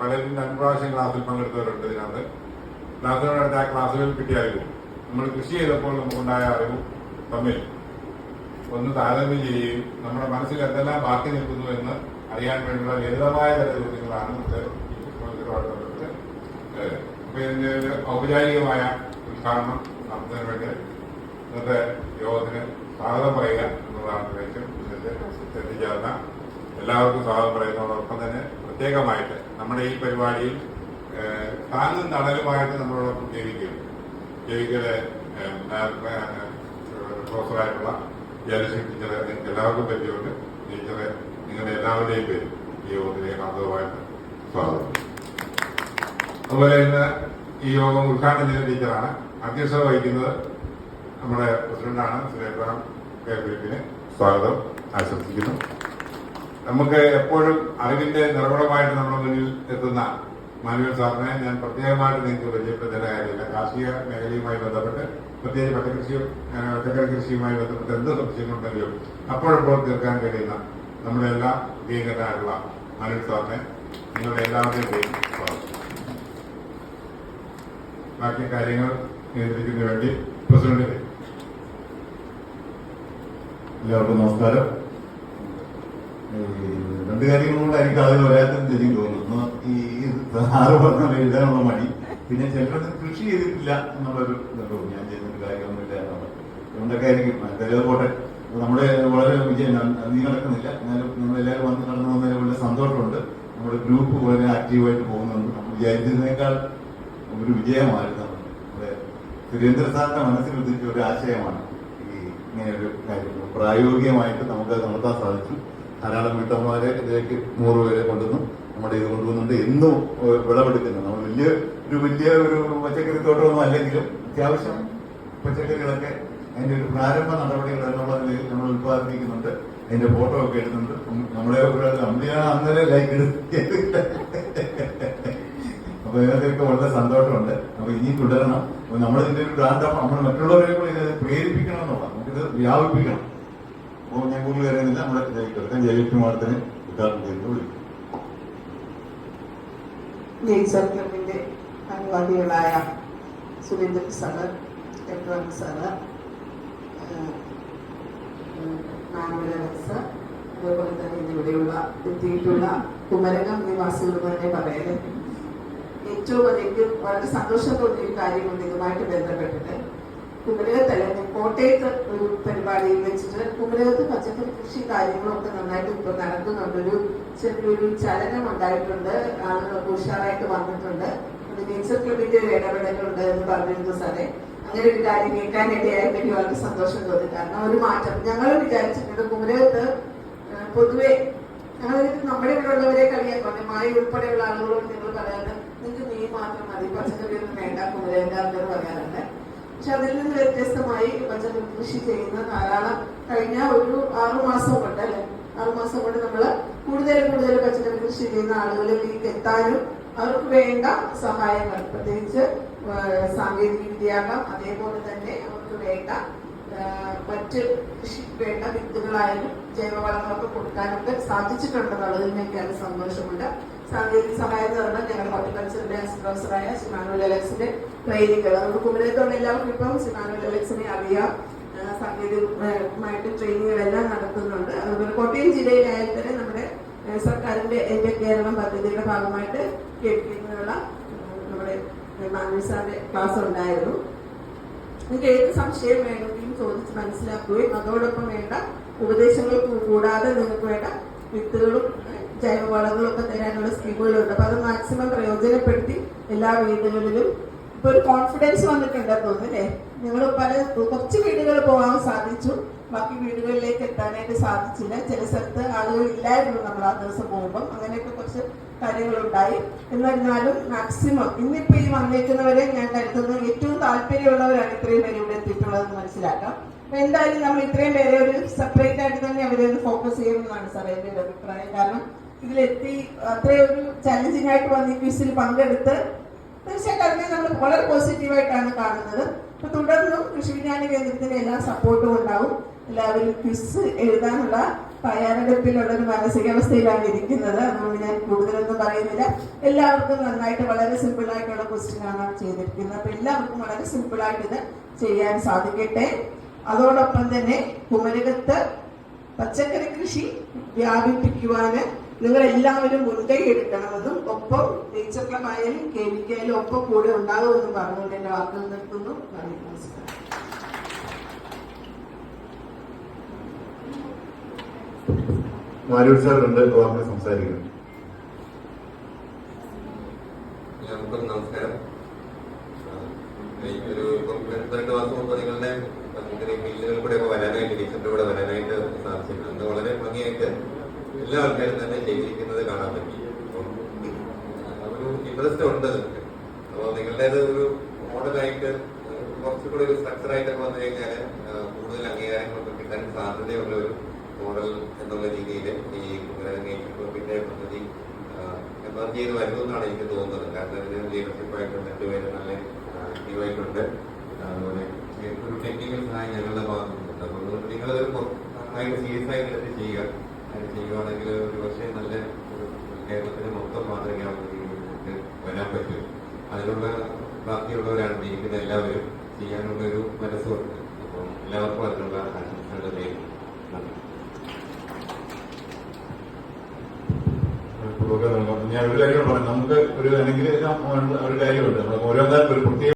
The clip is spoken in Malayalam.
പലരും രണ്ടു പ്രാവശ്യം ക്ലാസ്സിൽ പങ്കെടുത്തവരുണ്ട് ഇതിനകത്ത്. ക്ലാസ്സിനോടടുത്ത് ആ ക്ലാസ്സുകളിൽ കിട്ടിയ അറിവും നമ്മൾ കൃഷി ചെയ്തപ്പോൾ നമുക്കുണ്ടായ അറിവ് തമ്മിൽ ഒന്ന് താരതമ്യം ചെയ്യുകയും നമ്മുടെ മനസ്സിൽ എന്തെല്ലാം ബാക്കി നിൽക്കുന്നു എന്ന് അറിയാൻ വേണ്ടിയുള്ള ലളിതമായ ചില ചോദ്യങ്ങളാണ് നമുക്ക് ബന്ധപ്പെട്ട് ഔപചാരികമായ ഉദ്ഘാടനം നടത്തുന്നതിന് വേണ്ടി ഇന്നത്തെ യോഗത്തിന് സ്വാഗതം പറയുക എന്നുള്ളതാണ് ഇതിന്റെ എത്തിച്ചേർന്ന എല്ലാവർക്കും സ്വാഗതം പറയുന്നതോടൊപ്പം തന്നെ പ്രത്യേകമായിട്ട് നമ്മുടെ ഈ പരിപാടിയിൽ താനും തണലുമായിട്ട് നമ്മളോടൊപ്പം ജീവിക്കുകയും ജൈവികയുടെ പ്രൊഫസറായിട്ടുള്ള ജയലക്ഷ്മി ടീച്ചറെ എല്ലാവർക്കും പറ്റിയുണ്ട് ടീച്ചറെ നിങ്ങളുടെ എല്ലാവരുടെയും പേര് ഈ യോഗത്തിലേക്ക് ആദ്യമായിട്ട് സ്വാഗതം. അതുപോലെ ഇന്ന് ഈ യോഗം ഉദ്ഘാടനം ചെയ്ത ടീച്ചറാണ്. അധ്യക്ഷത വഹിക്കുന്നത് നമ്മുടെ പ്രസിഡന്റാണ് സുരേന്ദ്രൻ കെ. ഫിലിപ്പിന് സ്വാഗതം. ആശംസിക്കുന്നു. നമുക്ക് എപ്പോഴും അറിവിന്റെ നിറകുടമായിട്ട് നമ്മുടെ മുന്നിൽ എത്തുന്ന മാനുവൽ സാറിനെ ഞാൻ പ്രത്യേകമായിട്ട് നിങ്ങൾക്ക് പരിചയപ്പെടുത്തേണ്ട കാര്യമില്ല. കാർഷിക മേഖലയുമായി ബന്ധപ്പെട്ട് പ്രത്യേകിച്ച് പച്ചക്കൃഷിയും പച്ചക്കറി കൃഷിയുമായി ബന്ധപ്പെട്ട് എന്ത് സംശയങ്ങളുണ്ടെങ്കിലും അപ്പോഴപ്പോൾ തീർക്കാൻ കഴിയുന്ന നമ്മുടെ എല്ലാ പ്രിയങ്കരനായിട്ടുള്ള മാനുവൽ സാറിനെ നിങ്ങളുടെ എല്ലാവരുടെയും ബാക്കി കാര്യങ്ങൾ നിയന്ത്രിക്കുന്നതിന് വേണ്ടി പ്രസിഡന്റ്. എല്ലാവർക്കും നമസ്കാരം. രണ്ട് കാര്യങ്ങളുകൊണ്ട് എനിക്ക് ആദ്യം വരാത്തെന്ന് ശരിക്കും തോന്നുന്നു. ഈ ആറ് പറഞ്ഞ എഴുതാനുള്ള മടി. പിന്നെ ചിലർക്ക് കൃഷി ചെയ്തിട്ടില്ല എന്നുള്ളൊരു ഇതുള്ളൂ ഞാൻ ചെയ്യുന്നൊരു കാര്യമൊന്നുമില്ല എന്നുള്ളത് അതുകൊണ്ടൊക്കെ ആയിരിക്കും. എന്തായാലും പോട്ടെ. നമ്മുടെ വളരെ വിജയം. നീ നടക്കുന്നില്ല. എന്നാലും നമ്മളെല്ലാവരും വന്ന് നടന്നു വന്നതിന് വളരെ സന്തോഷമുണ്ട്. നമ്മുടെ ഗ്രൂപ്പ് വളരെ ആക്റ്റീവായിട്ട് പോകുന്നുണ്ട്. നമ്മൾ വിചാരിച്ചതിനേക്കാൾ ഒരു വിജയമായിരുന്നു നമ്മുടെ സുരേന്ദ്ര സാറിന്റെ മനസ്സിൽ ഉദിച്ച ഒരു ആശയമാണ് ഈ ഇങ്ങനെ ഒരു കാര്യം. പ്രായോഗികമായിട്ട് നമുക്ക് നടത്താൻ സാധിച്ചു. ധാരാളം വീട്ടമ്മമാരെ ഇതിലേക്ക് നൂറ് പേരെ കൊണ്ടുവന്നു. നമ്മുടെ ഇത് കൊണ്ടുവന്നുണ്ട് എന്നും വിളവെടുക്കുന്നു. നമ്മൾ വലിയ ഒരു വലിയ ഒരു പച്ചക്കറി തോട്ടമൊന്നും അല്ലെങ്കിലും അത്യാവശ്യം പച്ചക്കറികളൊക്കെ അതിന്റെ ഒരു പ്രാരംഭ നടപടികൾ എന്നുള്ള നിലയിൽ നമ്മൾ ഉത്പാദിപ്പിക്കുന്നുണ്ട് അതിന്റെ ഫോട്ടോ ഒക്കെ എടുക്കുന്നുണ്ട്. നമ്മളെ ഒരാൾ നമ്മളെയാണ് ലൈക്ക് അപ്പൊ ഇതിനകത്തൊക്കെ വളരെ സന്തോഷമുണ്ട്. അപ്പൊ ഇനി തുടരണം. അപ്പൊ നമ്മൾ ഇതിന്റെ ഒരു ബ്രാൻഡ് നമ്മൾ മറ്റുള്ളവരെ കൂടി ഇത് പ്രേരിപ്പിക്കണം എന്നുള്ള നമുക്കിത് വ്യാപിപ്പിക്കണം. അപ്പോൾ ഞാൻ കൂടുതൽ അറിയുന്നില്ല നമ്മുടെ കിടക്കാൻ ജയലക്ഷ്മിമാർത്തിന് ഉദ്ഘാടനം ചെയ്ത് വിളിക്കും. അനുവാദികളായ സുരേന്ദ്രൻ സാറ് എബ്രഹാം സാറ് മാനുവലൻസ് അതേപോലെ തന്നെ ഇവിടെയുള്ള എത്തിയിട്ടുള്ള കുമരകം നിവാസികൾ തന്നെ പറയൽ ഏറ്റവും അധികം വളരെ സന്തോഷം തോന്നിയ ഒരു കാര്യമുണ്ട് ഇതുമായിട്ട് ബന്ധപ്പെട്ടിട്ട് കുമരകത്തല്ല കോട്ടയത്ത് ഒരു പരിപാടിയിൽ വെച്ചിട്ട് കുമരകത്ത് പച്ചക്കറി കൃഷി കാര്യങ്ങളൊക്കെ നന്നായിട്ട് ഇപ്പൊ ഒരു ചെറിയൊരു ചലനം ഉണ്ടായിട്ടുണ്ട് ആളുകൾ ഉഷാറായിട്ട് വന്നിട്ടുണ്ട്. അത് നേച്ചർ ക്ലബിന്റെ ഒരു ഇടപെടലുണ്ട് എന്ന് പറഞ്ഞിരുന്നു സാറേ. അങ്ങനെ ഒരു കാര്യം കേൾക്കാനിടയായി എനിക്ക് വളരെ സന്തോഷം തോന്നി. കാരണം ഒരു മാറ്റം. ഞങ്ങൾ വിചാരിച്ചിട്ടുണ്ട് കുമരകത്ത് പൊതുവെ ഞങ്ങൾ നമ്മുടെ ഇവിടെ ഉള്ളവരെ കളിയാക്കുന്നുണ്ട് മായ ഉൾപ്പെടെയുള്ള ആളുകളോട് നിങ്ങൾ പറയാറ് നിങ്ങൾക്ക് നീ മാത്രം മതി പച്ചക്കറി ഒന്നും വേണ്ട കുമരകാർക്ക് പറയാറുണ്ട്. പക്ഷെ അതിൽ നിന്ന് വ്യത്യസ്തമായി പച്ചക്കറി കൃഷി ചെയ്യുന്ന ധാരാളം കഴിഞ്ഞ ഒരു ആറുമാസം കൊണ്ട് അല്ലെ? ആറുമാസം കൊണ്ട് നമ്മൾ കൂടുതൽ കൂടുതൽ പച്ചക്കറി കൃഷി ചെയ്യുന്ന ആളുകളിലേക്ക് എത്താനും അവർക്ക് വേണ്ട സഹായങ്ങൾ പ്രത്യേകിച്ച് സാങ്കേതിക വിദ്യയാകാം. അതേപോലെ തന്നെ അവർക്ക് വേണ്ട മറ്റ് കൃഷിക്ക് വേണ്ട വിത്തുകളായാലും ജൈവവളങ്ങളൊക്കെ കൊടുക്കാനൊക്കെ സാധിച്ചിട്ടുണ്ടെന്നുള്ളതിൽ എനിക്കാണ് സന്തോഷമുണ്ട്. സാങ്കേതിക സഹായം എന്ന് പറഞ്ഞാൽ ഞങ്ങളുടെ ഹോർട്ടിക്കൾച്ചറിന്റെ പ്രൊഫസറായ സിമാനുവൽ അലക്സിന്റെ ട്രെയിനിങ്ങൾ നമുക്ക് കുമ്പലത്തോടെ എല്ലാവർക്കും ഇപ്പം സിമാനുവൽ അലക്സിനെ അറിയാം. സാങ്കേതികമായിട്ട് ട്രെയിനിങ്ങുകളെല്ലാം നടത്തുന്നുണ്ട്. അതുപോലെ കോട്ടയം ജില്ലയിലായാൽ തന്നെ നമ്മുടെ സർക്കാരിന്റെ എന്റെ കേരളം പദ്ധതിയുടെ ഭാഗമായിട്ട് കേൾക്കുന്നതിനുള്ള നമ്മുടെ മാനവി സാറിന്റെ ക്ലാസ് ഉണ്ടായിരുന്നു. നിങ്ങൾക്ക് ഏത് സംശയം വേണമെങ്കിലും ചോദിച്ച് മനസ്സിലാക്കുകയും അതോടൊപ്പം വേണ്ട ഉപദേശങ്ങൾ കൂടാതെ നിങ്ങൾക്ക് വേണ്ട വിത്തുകളും ഏഹ്, ജൈവവളങ്ങളും ഒക്കെ തരാനുള്ള സ്കീമുകളുണ്ട്. അപ്പൊ അത് മാക്സിമം പ്രയോജനപ്പെടുത്തി എല്ലാ വീടുകളിലും ഇപ്പൊ ഒരു കോൺഫിഡൻസ് വന്നിട്ടുണ്ടെന്ന് തോന്നുന്നു അല്ലേ? നിങ്ങൾ പല കുറച്ച് വീടുകൾ പോകാൻ സാധിച്ചു. ബാക്കി വീടുകളിലേക്ക് എത്താനായിട്ട് സാധിച്ചില്ല. ചില സ്ഥലത്ത് ആളുകൾ ഇല്ലായിരുന്നു നമ്മൾ ആ ദിവസം പോകുമ്പോൾ അങ്ങനെയൊക്കെ കുറച്ച് കാര്യങ്ങളുണ്ടായി. എന്നിരുന്നാലും മാക്സിമം ഇന്നിപ്പോ ഈ വന്നേക്കുന്നവരെ ഞാൻ കരുതുന്നു ഏറ്റവും താല്പര്യമുള്ളവരാണ് ഇത്രയും പേര് ഇവിടെ എത്തിയിട്ടുള്ളതെന്ന് മനസ്സിലാക്കാം. അപ്പൊ എന്തായാലും നമ്മൾ ഇത്രയും പേരെ ഒരു സെപ്പറേറ്റ് ആയിട്ട് തന്നെ അവരെ ഒന്ന് ഫോക്കസ് ചെയ്യുന്നതാണ് സാർ എന്റെ ഒരു അഭിപ്രായം. കാരണം ഇതിലെത്തി അത്രയൊരു ഒരു ചലഞ്ചിങ് ആയിട്ട് വന്ന് ഈ ക്വിസിൽ പങ്കെടുത്ത് തീർച്ചയായിട്ടും അതിനെ നമ്മൾ വളരെ പോസിറ്റീവായിട്ടാണ് കാണുന്നത്. അപ്പൊ തുടർന്നും കൃഷി വിജ്ഞാന കേന്ദ്രത്തിന്റെ എല്ലാ സപ്പോർട്ടും ഉണ്ടാവും. എല്ലാവരും ക്വിസ് എഴുതാനുള്ള തയ്യാറെടുപ്പിലുള്ള ഒരു മാനസികാവസ്ഥയിലാണ് ഇരിക്കുന്നത്. അതുകൊണ്ട് ഞാൻ കൂടുതലൊന്നും പറയുന്നില്ല. എല്ലാവർക്കും നന്നായിട്ട് വളരെ സിമ്പിൾ ആയിട്ടുള്ള ക്വസ്റ്റ്യൻ ആണ് ചെയ്തിരിക്കുന്നത്. അപ്പൊ എല്ലാവർക്കും വളരെ സിമ്പിൾ ആയിട്ട് ഇത് ചെയ്യാൻ സാധിക്കട്ടെ. അതോടൊപ്പം തന്നെ കുമരകത്ത് പച്ചക്കറി കൃഷി വ്യാപിപ്പിക്കുവാന് നിങ്ങൾ എല്ലാവരും മുൻകൈ എടുക്കണമെന്നും ഒപ്പം നേച്ചർ ക്ലബ് ആയാലും കേമിക്കായാലും ഒപ്പം കൂടെ ഉണ്ടാകുമെന്നും പറഞ്ഞുകൊണ്ട് എന്റെ വാക്കുകൾ നിർത്തുന്നു. നമസ്കാരം. സംസാരിക്കുന്നു എല്ലാവർക്കും നമസ്കാരം എനിക്കൊരു ഇപ്പം രണ്ട് മാസം മുമ്പ് നിങ്ങളുടെ ഇങ്ങനെ ഫീൽഡുകളിൽ കൂടെ ഒക്കെ വരാനായിട്ട് ടീച്ചറിന്റെ കൂടെ വരാനായിട്ട് സാധിച്ചിട്ടുണ്ട് അന്ന് വളരെ ഭംഗിയായിട്ട് എല്ലാ ആൾക്കാരും തന്നെ ചെയ്തിരിക്കുന്നത് കാണാൻ പറ്റി അപ്പം ഒരു ഇൻട്രസ്റ്റ് ഉണ്ട് നിങ്ങൾക്ക് അപ്പോൾ നിങ്ങളുടേത് ഒരു മോഡലായിട്ട് കുറച്ചുകൂടി ഒരു സ്ട്രക്ചർ ആയിട്ടൊക്കെ വന്നു കഴിഞ്ഞാൽ കൂടുതൽ അംഗീകാരങ്ങളൊക്കെ കിട്ടാൻ സാധ്യതയുള്ള ഒരു മോഡൽ എന്നുള്ള രീതിയിൽ ഈ ക്ലബിന്റെ പദ്ധതി എമർജ് ചെയ്ത് വരുമെന്നാണ് എനിക്ക് തോന്നുന്നത്. കാരണം ഇതിന് ലീഡർഷിപ്പായിട്ട് രണ്ടുപേരും നല്ല ആക്റ്റീവായിട്ടുണ്ട് അതുപോലെ ഒരു ടെക്നിക്കൽ സഹായം ഞങ്ങളുടെ ഭാഗത്തുനിന്നുണ്ട്. അപ്പോൾ നിങ്ങളൊരു നന്നായിട്ട് സീരിയസ് ആയിട്ട് എടുത്ത് ചെയ്യുക. ചെയ്യുകയാണെങ്കിൽ ഒരു പക്ഷേ നല്ല കേരളത്തിന് മൊത്തം മാതൃകയാവുന്ന രീതിയിൽ വരാൻ പറ്റും. അതിനുള്ള ബാക്കിയുള്ളവരാണ്. ജീവിക്കുന്ന എല്ലാവരും ചെയ്യാനുള്ള ഒരു മനസ്സുണ്ട്. അപ്പം എല്ലാവർക്കും അതിനുള്ള ആശംസകൾ നേരുന്നു ഞാൻ ഒരു കാര്യം പറഞ്ഞു നമുക്ക് ഒരു അനുഗ്രഹം ഒരു കാര്യമുണ്ട്. നമ്മൾ ഓരോ ഒരു പ്രത്യേക